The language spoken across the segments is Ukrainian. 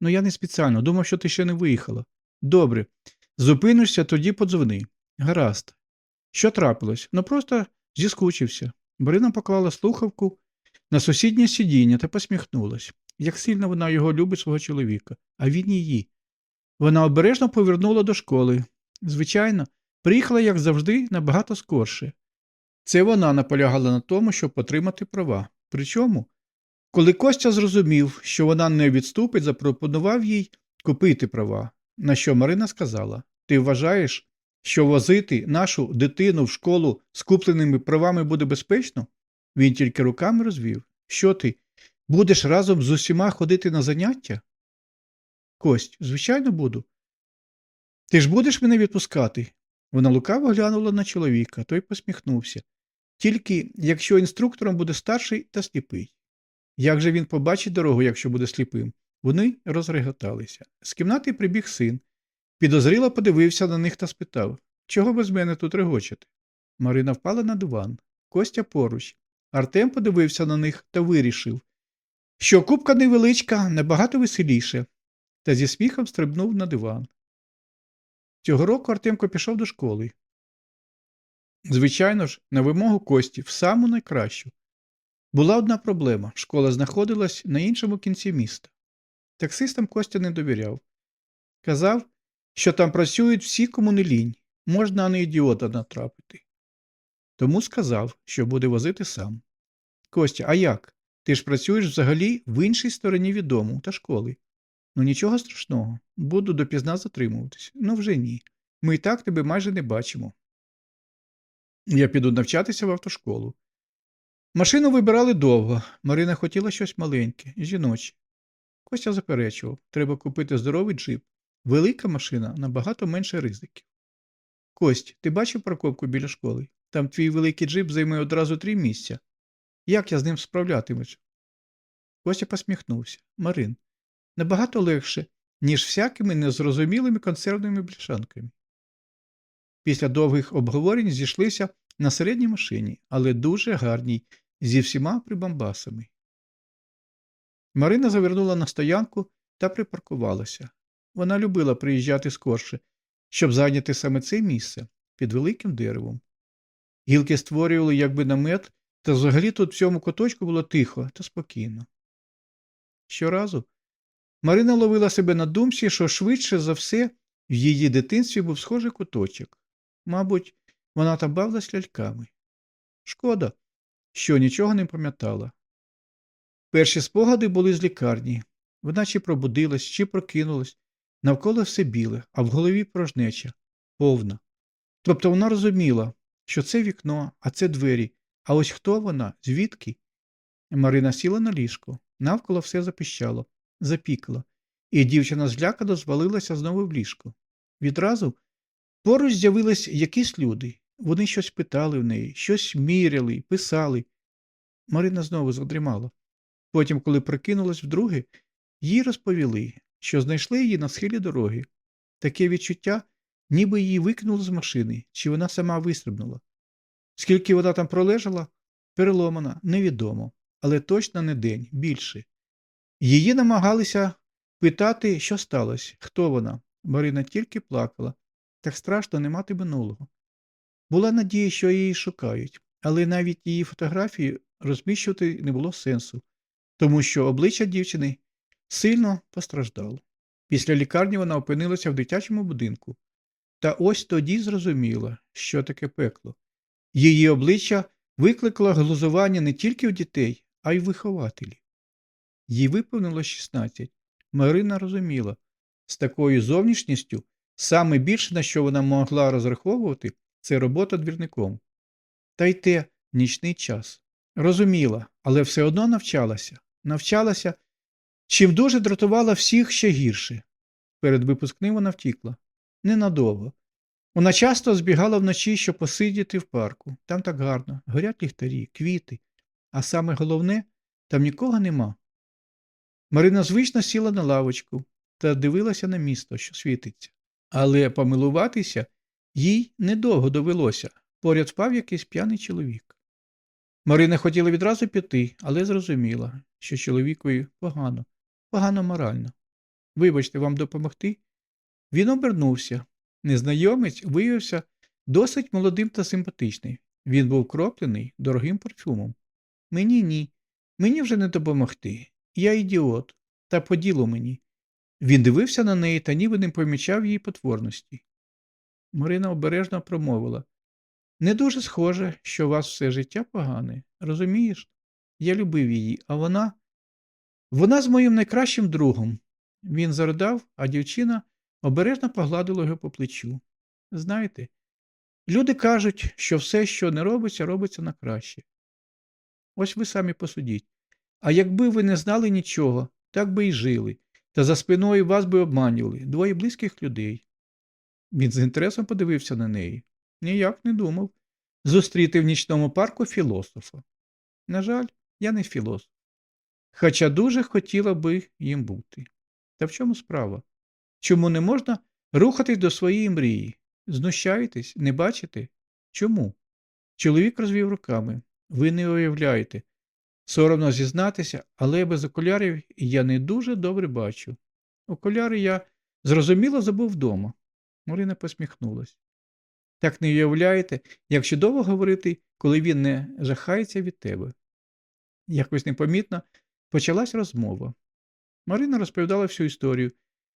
Ну я не спеціально, думав, що ти ще не виїхала. Добре. Зупинишся, тоді подзвони. Гаразд. Що трапилось? Ну просто зіскучився. Марина поклала слухавку на сусіднє сидіння та посміхнулась. Як сильно вона його любить свого чоловіка, а він її. Вона обережно повернула до школи. Звичайно, приїхала, як завжди, набагато скорше. Це вона наполягала на тому, щоб отримати права. Причому, коли Костя зрозумів, що вона не відступить, запропонував їй купити права, на що Марина сказала: Ти вважаєш, що возити нашу дитину в школу з купленими правами буде безпечно? Він тільки руками розвів. Що ти? Будеш разом з усіма ходити на заняття? Кость, звичайно, буду. Ти ж будеш мене відпускати? Вона лукаво глянула на чоловіка, той посміхнувся. Тільки якщо інструктором буде старший та сліпий. Як же він побачить дорогу, якщо буде сліпим? Вони розреготалися. З кімнати прибіг син. Підозріло подивився на них та спитав Чого без мене тут регочете? Марина впала на диван. Костя поруч. Артем подивився на них та вирішив, що купка невеличка набагато веселіше, та зі сміхом стрибнув на диван. Цього року Артемко пішов до школи. Звичайно ж, на вимогу Кості в саму найкращу. Була одна проблема школа знаходилась на іншому кінці міста. Таксистам Костя не довіряв. Казав, що там працюють всі, кому не лінь, можна на ідіота натрапити. Тому сказав, що буде возити сам. Костя, а як? Ти ж працюєш взагалі в іншій стороні від дому та школи. Ну нічого страшного, буду допізна затримуватись. Ну вже ні. Ми і так тебе майже не бачимо. Я піду навчатися в автошколу. Машину вибирали довго. Марина хотіла щось маленьке, жіноче. Костя заперечував, треба купити здоровий джип. Велика машина набагато менше ризиків. Кость, ти бачив парковку біля школи? Там твій великий джип займе одразу три місця. Як я з ним справлятимусь? Костя посміхнувся. Марин, набагато легше, ніж всякими незрозумілими консервними бляшанками. Після довгих обговорень зійшлися на середній машині, але дуже гарній, зі всіма прибамбасами. Марина завернула на стоянку та припаркувалася. Вона любила приїжджати скорше, щоб зайняти саме це місце під великим деревом. Гілки створювали якби намет, та взагалі тут в цьому куточку було тихо та спокійно. Щоразу Марина ловила себе на думці, що швидше за все в її дитинстві був схожий куточок. Мабуть, вона там бавилась ляльками. Шкода, що нічого не пам'ятала. Перші спогади були з лікарні. Вона чи пробудилась, чи прокинулась, навколо все біле, а в голові порожнеча, повна. Тобто вона розуміла, що це вікно, а це двері, а ось хто вона, звідки? Марина сіла на ліжко, навколо все запищало, запікало, і дівчина злякано звалилася знову в ліжко. Відразу поруч з'явились якісь люди. Вони щось питали в неї, щось міряли, писали. Марина знову задрімала. Потім, коли прокинулась вдруге, їй розповіли, що знайшли її на схилі дороги. Таке відчуття, ніби її викинули з машини, чи вона сама вистрибнула. Скільки вона там пролежала, переломана, невідомо, але точно не день, більше. Її намагалися питати, що сталося, хто вона. Марина тільки плакала. Так страшно не мати минулого. Була надія, що її шукають, але навіть її фотографії розміщувати не було сенсу, тому що обличчя дівчини сильно постраждало. Після лікарні вона опинилася в дитячому будинку. Та ось тоді зрозуміла, що таке пекло. Її обличчя викликало глузування не тільки у дітей, а й вихователів. Їй виповнилось 16. Марина розуміла, з такою зовнішністю саме більше, на що вона могла розраховувати, це робота двірником. Та й те нічний час. Розуміла, але все одно навчалася. Навчалася, чим дуже дратувала всіх ще гірше. Перед випускним вона втікла. Ненадовго. Вона часто збігала вночі, щоб посидіти в парку. Там так гарно, горять ліхтарі, квіти. А саме головне, там нікого нема. Марина звично сіла на лавочку та дивилася на місто, що світиться. Але помилуватися їй недовго довелося. Поряд впав якийсь п'яний чоловік. Марина хотіла відразу піти, але зрозуміла, що чоловікові погано, погано морально. Вибачте, вам допомогти? Він обернувся. Незнайомець виявився досить молодим та симпатичним. Він був кроплений дорогим парфюмом. Мені ні. Мені вже не допомогти. Я ідіот. Та по ділу мені. Він дивився на неї та ніби не помічав її потворності. Марина обережно промовила. Не дуже схоже, що у вас все життя погане. Розумієш? Я любив її, а вона. Вона з моїм найкращим другом. Він заридав, а дівчина обережно погладила його по плечу. Знаєте, люди кажуть, що все, що не робиться, робиться на краще. Ось ви самі посудіть. А якби ви не знали нічого, так би й жили, та за спиною вас би обманювали двоє близьких людей. Він з інтересом подивився на неї. Ніяк не думав. Зустріти в нічному парку філософа. На жаль, я не філософ. Хоча дуже хотіла би їм бути. Та в чому справа? Чому не можна рухатись до своєї мрії? Знущаєтесь, не бачите? Чому? Чоловік розвів руками. Ви не уявляєте. Соромно зізнатися, але без окулярів я не дуже добре бачу. Окуляри я зрозуміло забув вдома. Марина посміхнулась. Так не уявляєте, як чудово говорити, коли він не жахається від тебе. Якось непомітно почалась розмова. Марина розповідала всю історію,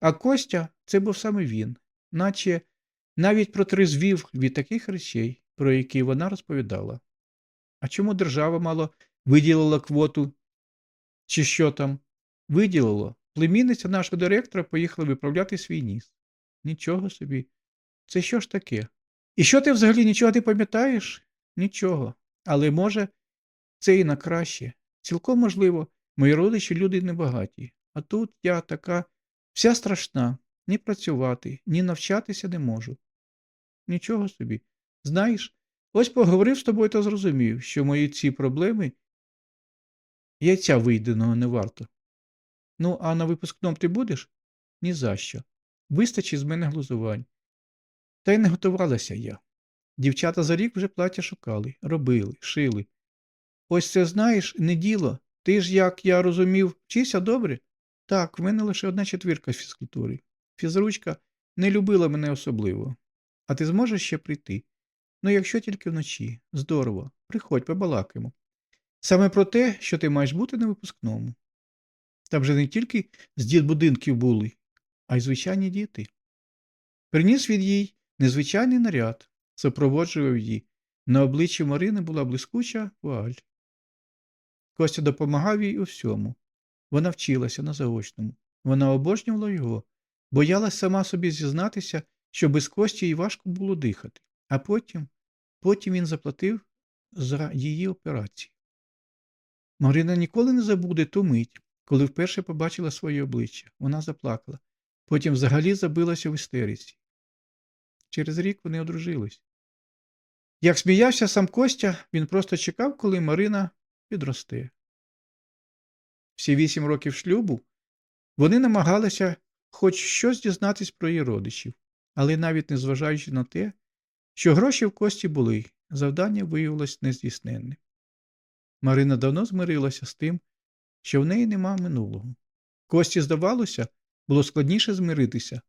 а Костя це був саме він, наче навіть протрезвів від таких речей, про які вона розповідала. А чому держава мало виділила квоту? Чи що там? Виділило. Племінниця нашого директора поїхала виправляти свій ніс. Нічого собі. Це що ж таке? І що ти взагалі нічого не пам'ятаєш? Нічого. Але може, це і на краще. Цілком можливо, мої родичі люди небагаті. А тут я така вся страшна, ні працювати, ні навчатися не можу. Нічого собі. Знаєш, ось поговорив з тобою та зрозумів, що мої ці проблеми яйця вийденого не варто. Ну, а на випускном ти будеш? Ні за що. Вистачить з мене глузувань. Та й не готувалася я. Дівчата за рік вже плаття шукали, робили, шили. Ось це знаєш, не діло. Ти ж, як я розумів, вчишся добре? Так, в мене лише одна четвірка з фізкультури. Фізручка не любила мене особливо. А ти зможеш ще прийти? Ну, якщо тільки вночі. Здорово. Приходь, побалакаємо. Саме про те, що ти маєш бути на випускному. Там же не тільки з дітбудинків були, а й звичайні діти. Приніс від їй незвичайний наряд, супроводжував її. На обличчі Марини була блискуча вуаль. Костя допомагав їй у всьому. Вона вчилася на заочному. Вона обожнювала його, боялась сама собі зізнатися, що без Кості їй важко було дихати. А потім, потім він заплатив за її операцію. Марина ніколи не забуде ту мить, коли вперше побачила своє обличчя. Вона заплакала. Потім взагалі забилася в істериці. Через рік вони одружились. Як сміявся сам Костя, він просто чекав, коли Марина підросте. Всі вісім років шлюбу вони намагалися хоч щось дізнатись про її родичів, але навіть незважаючи на те, що гроші в Кості були, завдання виявилось нездійсненним. Марина давно змирилася з тим, що в неї нема минулого. Кості, здавалося, було складніше змиритися,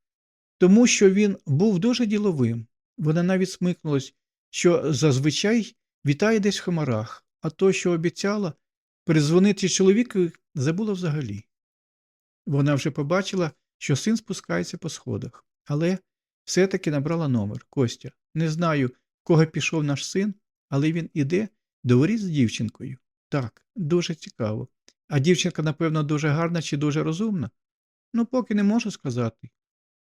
тому що він був дуже діловим. Вона навіть смикнулась, що зазвичай вітає десь в хмарах, а то, що обіцяла, перезвонити чоловікові, забула взагалі. Вона вже побачила, що син спускається по сходах, але все-таки набрала номер Костя. Не знаю, кого пішов наш син, але він іде до воріт з дівчинкою. Так, дуже цікаво. А дівчинка, напевно, дуже гарна чи дуже розумна? Ну, поки не можу сказати.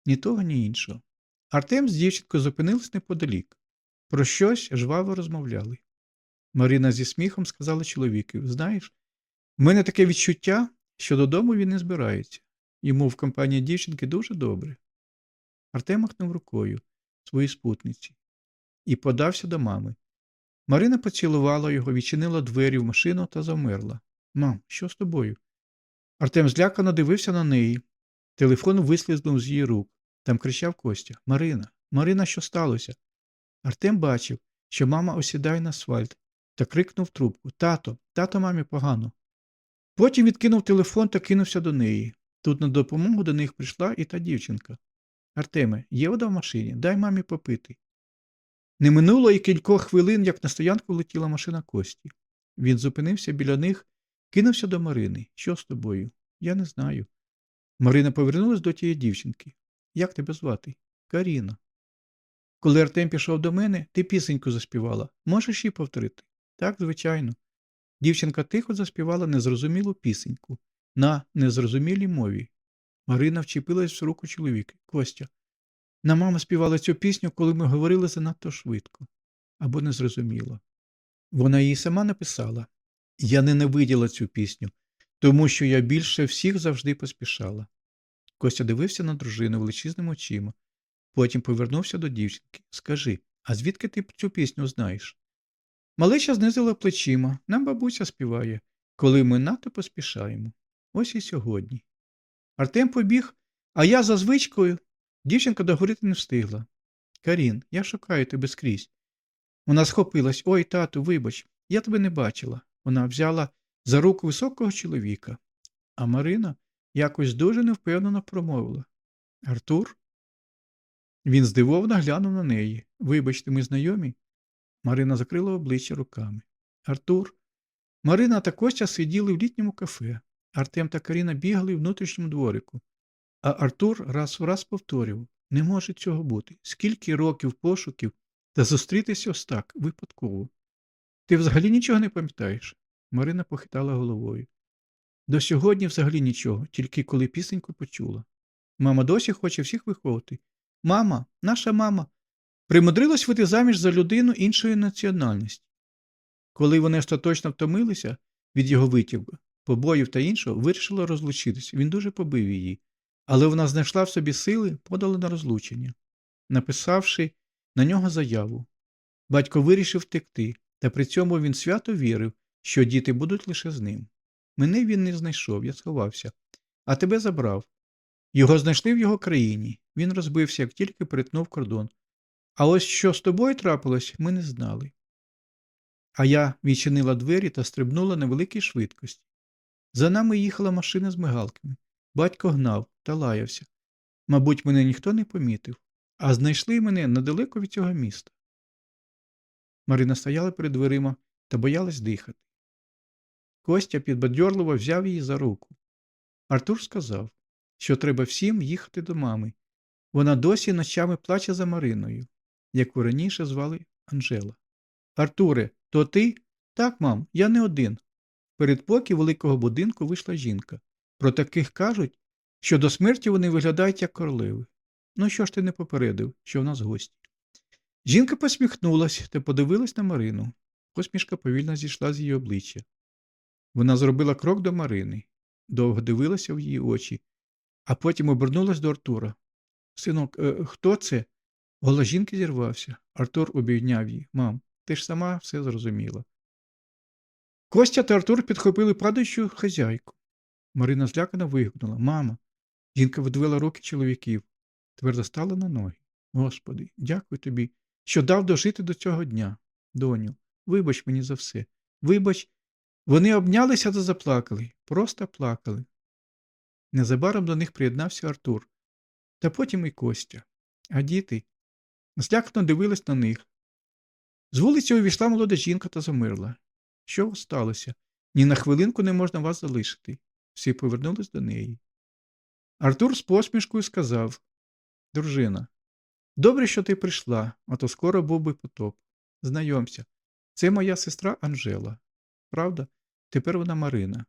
Ні того, ні іншого. Артем з дівчинкою зупинились неподалік. Про щось жваво розмовляли. Марина зі сміхом сказала чоловікові Знаєш, в мене таке відчуття, що додому він не збирається. Йому в компанії дівчинки дуже добре. Артем махнув рукою своїй спутниці і подався до мами. Марина поцілувала його, відчинила двері в машину та завмерла. Мам, що з тобою? Артем злякано дивився на неї. Телефон вислизнув з її рук. Там кричав Костя Марина, Марина, що сталося? Артем бачив, що мама осідає на асфальт, та крикнув трубку Тато, тато мамі погано. Потім відкинув телефон та кинувся до неї. Тут на допомогу до них прийшла і та дівчинка. Артеме, є вода в машині? Дай мамі попити. Не минуло і кількох хвилин, як на стоянку влетіла машина Кості. Він зупинився біля них, кинувся до Марини. Що з тобою? Я не знаю. Марина повернулась до тієї дівчинки. Як тебе звати? Каріна. Коли Артем пішов до мене, ти пісеньку заспівала. Можеш її повторити? Так, звичайно. Дівчинка тихо заспівала незрозумілу пісеньку на незрозумілій мові. Марина вчепилась в руку чоловіка. Костя. На мама співала цю пісню, коли ми говорили занадто швидко або незрозуміло. Вона її сама написала. Я ненавиділа цю пісню, тому що я більше всіх завжди поспішала. Костя дивився на дружину величезними очима. Потім повернувся до дівчинки. Скажи, а звідки ти цю пісню знаєш? Малеча знизила плечима. Нам бабуся співає, коли ми надто поспішаємо. Ось і сьогодні. Артем побіг, а я за звичкою. Дівчинка договорити не встигла. Карін, я шукаю тебе скрізь. Вона схопилась. Ой, тату, вибач, я тебе не бачила. Вона взяла за руку високого чоловіка. А Марина якось дуже невпевнено промовила. Артур? Він здивовано глянув на неї. Вибачте, ми знайомі. Марина закрила обличчя руками. Артур. Марина та Костя сиділи в літньому кафе. Артем та Каріна бігали в внутрішньому дворику. А Артур раз в раз повторював не може цього бути. Скільки років пошуків та зустрітися ось так, випадково. Ти взагалі нічого не пам'ятаєш? Марина похитала головою. До сьогодні взагалі нічого, тільки коли пісеньку почула. Мама досі хоче всіх виховати. Мама, наша мама, примудрилась вийти заміж за людину іншої національності. Коли вони остаточно втомилися від його витівки, побоїв та іншого, вирішила розлучитись. Він дуже побив її, але вона знайшла в собі сили, подала на розлучення, написавши на нього заяву. Батько вирішив втекти, та при цьому він свято вірив, що діти будуть лише з ним. Мене він не знайшов, я сховався, а тебе забрав. Його знайшли в його країні. Він розбився, як тільки перетнув кордон. А ось що з тобою трапилось, ми не знали. А я відчинила двері та стрибнула на великій швидкості. За нами їхала машина з мигалками. Батько гнав та лаявся. Мабуть, мене ніхто не помітив, а знайшли мене недалеко від цього міста. Марина стояла перед дверима та боялась дихати. Костя підбадьорливо взяв її за руку. Артур сказав, що треба всім їхати до мами. Вона досі ночами плаче за Мариною, яку раніше звали Анжела. Артуре, то ти? Так, мам, я не один. Перед поки великого будинку вийшла жінка. Про таких кажуть, що до смерті вони виглядають як королеви. Ну що ж ти не попередив, що в нас гості? Жінка посміхнулась та подивилась на Марину. Посмішка повільно зійшла з її обличчя. Вона зробила крок до Марини, довго дивилася в її очі, а потім обернулась до Артура. Синок, е, хто це? Голос жінки зірвався. Артур обійняв її. Мам, ти ж сама все зрозуміла. Костя та Артур підхопили падаючу хазяйку. Марина злякано вигукнула Мама. Жінка видвила руки чоловіків, твердо стала на ноги. Господи, дякую тобі, що дав дожити до цього дня. Доню, вибач мені за все. Вибач, вони обнялися та заплакали, просто плакали. Незабаром до них приєднався Артур, та потім і Костя. А діти злякано дивились на них. З вулиці увійшла молода жінка та замирла. Що сталося? Ні на хвилинку не можна вас залишити. Всі повернулись до неї. Артур з посмішкою сказав Дружина, добре, що ти прийшла, а то скоро був би потоп. Знайомся, це моя сестра Анжела. Правда? Тепер вона Марина.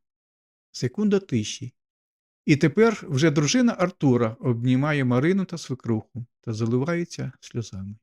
Секунда тиші. І тепер вже дружина Артура обнімає Марину та свекруху та заливається сльозами.